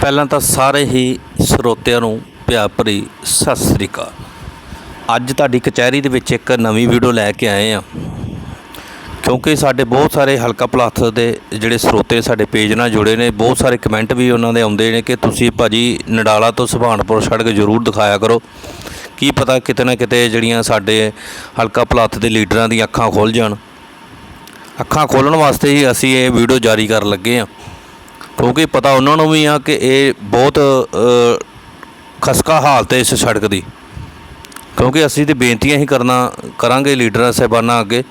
ਪਹਿਲਾਂ ਤਾਂ ਸਾਰੇ ਹੀ ਸਰੋਤਿਆਂ ਨੂੰ ਪਿਆਰ ਭਰੀ ਸਤਿ ਸ੍ਰੀ ਅਕਾਲ। ਅੱਜ ਤੁਹਾਡੀ ਕਚਹਿਰੀ ਦੇ ਵਿੱਚ ਇੱਕ ਨਵੀਂ ਵੀਡੀਓ ਲੈ ਕੇ ਆਏ ਆ ਕਿਉਂਕਿ ਸਾਡੇ ਬਹੁਤ ਸਾਰੇ ਹਲਕਾ ਪਲਾਥ ਦੇ ਜਿਹੜੇ ਸਰੋਤੇ ਸਾਡੇ ਪੇਜ ਨਾਲ ਜੁੜੇ ਨੇ, ਬਹੁਤ ਸਾਰੇ ਕਮੈਂਟ ਵੀ ਉਹਨਾਂ ਦੇ ਆਉਂਦੇ ਨੇ ਕਿ ਤੁਸੀਂ ਭਾਜੀ ਨਡਾਲਾ ਤੋਂ ਸੁਭਾਨਪੁਰ ਸੜਕ ਜ਼ਰੂਰ ਦਿਖਾਇਆ ਕਰੋ। ਕੀ ਪਤਾ ਕਿਤੇ ਨਾ ਕਿਤੇ ਜਿਹੜੀਆਂ ਸਾਡੇ ਹਲਕਾ ਪਲਾਥ ਦੇ ਲੀਡਰਾਂ ਦੀਆਂ ਅੱਖਾਂ ਖੁੱਲ ਜਾਣ। ਅੱਖਾਂ ਖੋਲਣ ਵਾਸਤੇ ਹੀ ਅਸੀਂ ਇਹ ਵੀਡੀਓ ਜਾਰੀ ਕਰਨ ਲੱਗੇ ਆ ਕਿਉਂਕਿ ਪਤਾ ਉਹਨਾਂ ਨੂੰ ਵੀ ਆ ਕਿ ਇਹ ਬਹੁਤ ਖਸਕਾ ਹਾਲਤ ਹੈ ਇਸ ਸੜਕ ਦੀ। ਕਿਉਂਕਿ ਅਸੀਂ ਤੇ ਬੇਨਤੀਆਂ ਹੀ ਕਰਨਾ, ਕਰਾਂਗੇ ਲੀਡਰਾਂ, ਸਾਹਿਬਾਨਾਂ ਅੱਗੇ।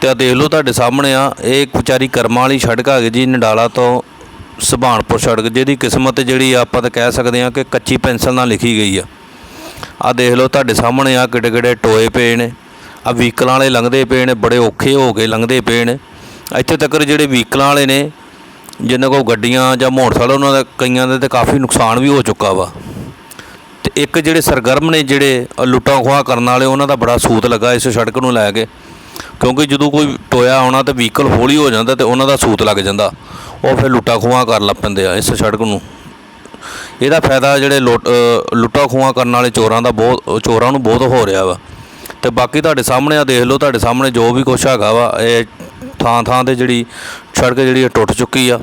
ਤੇ ਆਹ ਦੇਖ ਲਓ ਤੁਹਾਡੇ ਸਾਹਮਣੇ ਆ, ਇਹ ਇੱਕ ਵਿਚਾਰੀ ਕਰਮਾਂ ਵਾਲੀ ਸੜਕ ਹੈਗੀ ਜੀ, ਨਡਾਲਾ ਤੋਂ ਸੁਭਾਨਪੁਰ ਸੜਕ, ਜਿਹਦੀ ਕਿਸਮਤ ਜਿਹੜੀ ਆ, ਆਪਾਂ ਤਾਂ ਕਹਿ ਸਕਦੇ ਆ ਕਿ ਕੱਚੀ ਪੈਨਸਲ ਨਾਲ ਲਿਖੀ ਗਈ ਆ। ਆ ਦੇਖ ਲਓ ਤੁਹਾਡੇ ਸਾਹਮਣੇ ਆ, ਕਿੱਡੇ ਕਿੱਡੇ ਟੋਏ ਪਏ ਨੇ। ਆ ਵਹੀਕਲਾਂ ਵਾਲੇ ਲੰਘਦੇ ਪਏ ਨੇ, ਬੜੇ ਔਖੇ ਹੋ ਕੇ ਲੰਘਦੇ ਪਏ ਨੇ। ਇੱਥੇ ਤੱਕ ਜਿਹੜੇ ਵਹੀਕਲਾਂ ਵਾਲੇ ਨੇ ਜਿਹਨਾਂ ਕੋਲ ਗੱਡੀਆਂ ਜਾਂ ਮੋਟਰਸਾਈਕਲ ਉਹਨਾਂ ਦਾ ਕਈਆਂ ਦਾ ਤਾਂ ਕਾਫੀ ਨੁਕਸਾਨ ਵੀ ਹੋ ਚੁੱਕਾ ਵਾ। ਤੇ ਇੱਕ ਜਿਹੜੇ ਸਰਗਰਮ ਨੇ ਜਿਹੜੇ ਲੁੱਟਾਂ ਖੋਹਾਂ ਕਰਨ ਵਾਲੇ, ਉਹਨਾਂ ਦਾ ਬੜਾ ਸੂਤ ਲੱਗਾ ਇਸ ਸੜਕ ਨੂੰ ਲੈ ਕੇ। ਕਿਉਂਕਿ ਜਦੋਂ ਕੋਈ ਟੋਇਆ ਆਉਣਾ ਤੇ ਵਹੀਕਲ ਹੌਲੀ ਹੋ ਜਾਂਦਾ ਤੇ ਉਹਨਾਂ ਦਾ ਸੂਤ ਲੱਗ ਜਾਂਦਾ। ਉਹ ਫਿਰ ਲੁੱਟਾਂ ਖੋਹਾਂ ਕਰ ਲੱਗ ਪੈਂਦੇ ਆ ਇਸ ਸੜਕ ਨੂੰ। ਇਹਦਾ ਫਾਇਦਾ ਜਿਹੜੇ ਲੁੱਟ ਲੁੱਟਾਂ ਖੋਹਾਂ ਕਰਨ ਵਾਲੇ ਚੋਰਾਂ ਦਾ ਬਹੁਤ, ਚੋਰਾਂ ਨੂੰ ਬਹੁਤ ਹੋ ਰਿਹਾ ਵਾ। ਤੇ ਬਾਕੀ ਤੁਹਾਡੇ ਸਾਹਮਣੇ ਆ, ਦੇਖ ਲਓ ਤੁਹਾਡੇ ਸਾਹਮਣੇ ਜੋ ਵੀ ਕੁਛ ਹੈਗਾ ਵਾ, ਇਹ ਥਾਂ ਥਾਂ ਤੇ ਜਿਹੜੀ ਸੜਕ ਜਿਹੜੀ ਇਹ ਟੁੱਟ ਚੁੱਕੀ ਆ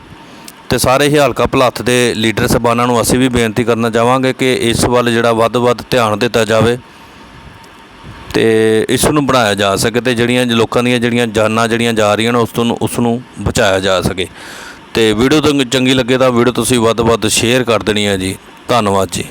ਤੇ ਸਾਰੇ ਹੀ ਹਲਕਾ ਭਲੱਥ ਦੇ ਲੀਡਰ ਸਬਾਨਾਂ ਨੂੰ ਅਸੀਂ ਵੀ ਬੇਨਤੀ ਕਰਨਾ ਚਾਹਾਂਗੇ ਕਿ ਇਸ ਵੱਲ ਜਿਹੜਾ ਵੱਧ ਵੱਧ ਧਿਆਨ ਦਿੱਤਾ ਜਾਵੇ ਤੇ ਇਸ ਨੂੰ ਬਣਾਇਆ ਜਾ ਸਕੇ ਤੇ ਜਿਹੜੀਆਂ ਲੋਕਾਂ ਦੀਆਂ ਜਿਹੜੀਆਂ ਜਾਨਾਂ ਜਿਹੜੀਆਂ ਜਾ ਰਹੀਆਂ ਨੇ ਉਸ ਤੋਂ ਉਸ ਨੂੰ ਬਚਾਇਆ ਜਾ ਸਕੇ। ਤੇ ਵੀਡੀਓ ਤੋਂ ਚੰਗੀ ਲੱਗੇ ਤਾਂ ਵੀਡੀਓ ਤੁਸੀਂ ਵੱਧ ਵੱਧ ਸ਼ੇਅਰ ਕਰ ਦੇਣੀ ਹੈ ਜੀ। ਧੰਨਵਾਦ ਜੀ।